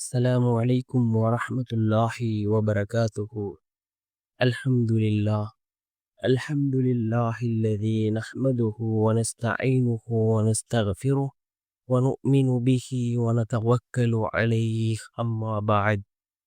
السلام عليكم ورحمة الله وبركاته الحمد لله الحمد لله الذي نحمده ونستعينه ونستغفره ونؤمن به ونتوكل عليه أما بعد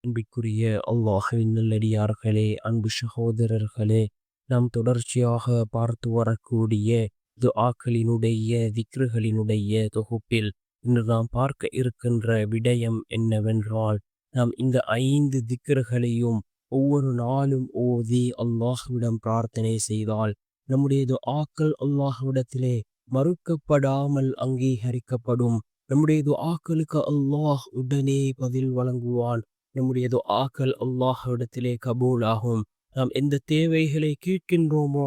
அன்பிற்குரிய அல்லாஹின் நல்லடியார்களே அன்பு சகோதரர்களே நாம் தொடர்ச்சியாக பார்த்து வரக்கூடிய துஆக்களினுடைய திக்ருகளினுடைய தொகுப்பில் இன்று நாம் பார்க்க இருக்கின்ற விடயம் என்னவென்றால் நாம் இந்த ஐந்து திக்கர்களையும் ஒவ்வொரு நாளும் ஓதி அல்லாஹ்விடம் பிரார்த்தனை செய்தால் நம்முடைய ஆக்கள் அல்லாஹ்விடத்திலே மறுக்கப்படாமல் அங்கீகரிக்கப்படும். நம்முடைய ஆக்களுக்கு அல்லாஹ் உடனே பதில் வழங்குவான். நம்முடைய ஆக்கள் அல்லாஹ்விடத்திலே கபூலாகும். நாம் எந்த தேவைகளை கேட்கின்றோமோ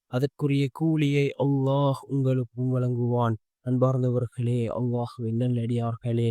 அதற்குரிய கூலியை அல்லாஹ் உங்களுக்கும் வழங்குவான். அன்பார்ந்தவர்களே அல்லாஹ் நல்லடியார்களே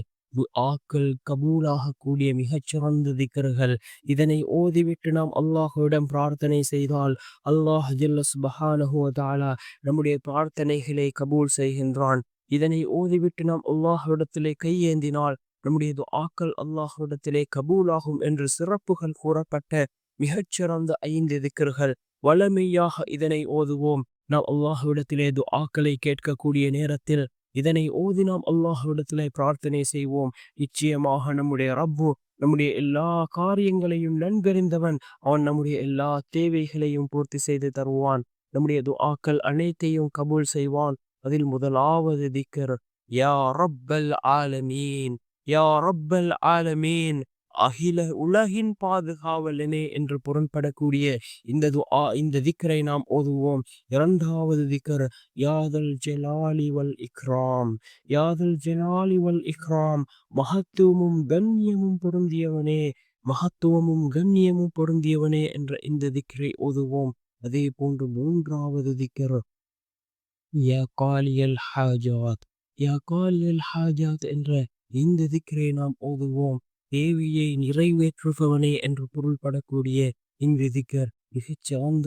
ஆக்கள் கபூலாக கூடிய மிகச்சிறந்த திக்கர்கள். இதனை ஓதிவிட்டு நாம் அல்லாஹுவிடம் பிரார்த்தனை செய்தால் அல்லாஹ் ஜில்லஸ் பஹானஹுவதாலா நம்முடைய பிரார்த்தனைகளை கபூல் செய்கின்றான். இதனை ஓதிவிட்டு நாம் அல்லாஹுவிடத்திலே கையேந்தினால் நம்முடைய ஆக்கள் அல்லாஹுவிடத்திலே கபூலாகும் என்று சிறப்புகள் கூறப்பட்ட மிகச்சிறந்த ஐந்து திக்கர்கள். வளமையாக இதனை ஓதுவோம். நாம் அல்லாஹுவிடத்திலே துஆக்களை கேட்கக்கூடிய நேரத்தில் இதனை ஓதி நாம் அல்லாஹுவிடத்திலே பிரார்த்தனை செய்வோம். நிச்சயமாக நம்முடைய ரப்பு நம்முடைய எல்லா காரியங்களையும் நன்கறிந்தவன். அவன் நம்முடைய எல்லா தேவைகளையும் பூர்த்தி செய்து தருவான். நம்முடைய துஆக்கள் அனைத்தையும் கபூல் செய்வான். அதில் முதலாவது திக்கர் யா ரப்பல் ஆலமீன் யா ரப்பல் ஆலமீன் அகில உலகின் பாதுகாவலனே என்று பொருள்படக்கூடிய இந்த துஆ இந்த திக்கரை நாம் ஓதுவோம். இரண்டாவது திக்கர் யாதல் ஜெலாலிவல் இக்ராம். யாதல் ஜெலாலிவல் இக்ராம் மகத்துவமும் கண்ணியமும் பொருந்தியவனே மகத்துவமும் கண்ணியமும் பொருந்தியவனே என்ற இந்த திக்கரை ஓதுவோம். அதே போன்று மூன்றாவது திக்கர் யா காலியல் ஹாஜாத். யா காலியல் ஹாஜாத் என்ற இந்த திக்கரை நாம் ஓதுவோம். தேவியை நிறைவேற்றுபவனே என்று பொருள்படக்கூடிய இந்த திக்கர்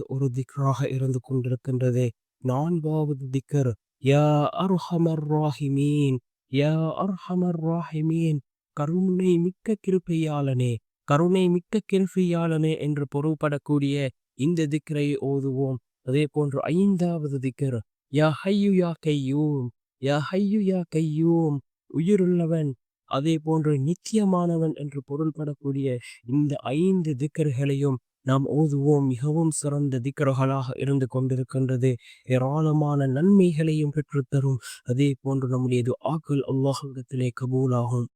ஒரு திக்கராக இருந்து கொண்டிருக்கின்றது. நான்காவது திக்கர் யா அர்ஹமர் ராஹிமீன் யா அர்ஹமர் ராஹிமீன் கருணை மிக்க கிருப்பையாளனே கருணை மிக்க கிருப்பையாளனே என்று பொருள்படக்கூடிய இந்த திக்கரை ஓதுவோம். அதே போன்று ஐந்தாவது திக்கர் யா ஹையு யா கையூம் யா ஹையு யா கையூம் உயிருள்ளவன் அதே போன்று நித்தியமானவன் என்று பொருள்படக்கூடிய இந்த ஐந்து திக்கர்களையும் நாம் ஓதுவோம். மிகவும் சிறந்த திக்கர்களாக இருந்து கொண்டிருக்கின்றது. ஏராளமான நன்மைகளையும் பெற்றுத்தரும். அதே போன்று நம்முடைய ஆக்கள் அல்லாஹத்திலே கபூலாகும்.